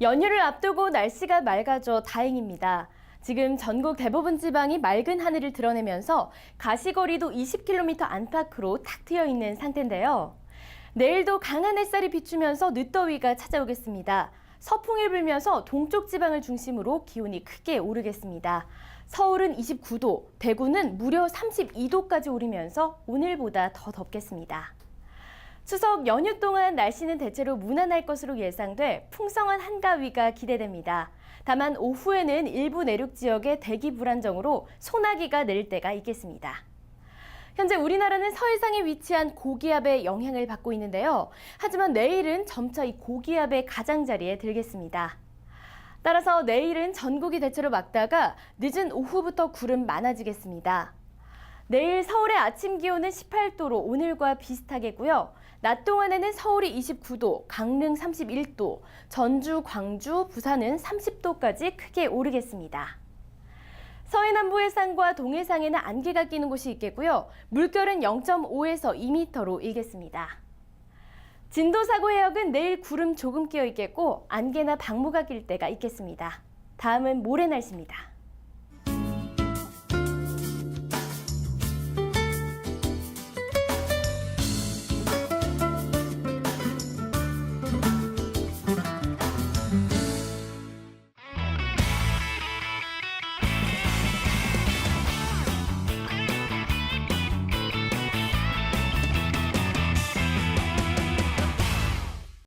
연휴를 앞두고 날씨가 맑아져 다행입니다. 지금 전국 대부분 지방이 맑은 하늘을 드러내면서 가시거리도 20km 안팎으로 탁 트여 있는 상태인데요. 내일도 강한 햇살이 비추면서 늦더위가 찾아오겠습니다. 서풍이 불면서 동쪽 지방을 중심으로 기온이 크게 오르겠습니다. 서울은 29도, 대구는 무려 32도까지 오르면서 오늘보다 더 덥겠습니다. 추석 연휴 동안 날씨는 대체로 무난할 것으로 예상돼 풍성한 한가위가 기대됩니다. 다만 오후에는 일부 내륙 지역에 대기 불안정으로 소나기가 내릴 때가 있겠습니다. 현재 우리나라는 서해상에 위치한 고기압의 영향을 받고 있는데요. 하지만 내일은 점차 이 고기압의 가장자리에 들겠습니다. 따라서 내일은 전국이 대체로 맑다가 늦은 오후부터 구름 많아지겠습니다. 내일 서울의 아침 기온은 18도로 오늘과 비슷하겠고요. 낮 동안에는 서울이 29도, 강릉 31도, 전주, 광주, 부산은 30도까지 크게 오르겠습니다. 서해 남부 해상과 동해상에는 안개가 끼는 곳이 있겠고요. 물결은 0.5에서 2m로 일겠습니다. 진도 사고 해역은 내일 구름 조금 끼어 있겠고 안개나 방무가 낄 때가 있겠습니다. 다음은 모레 날씨입니다.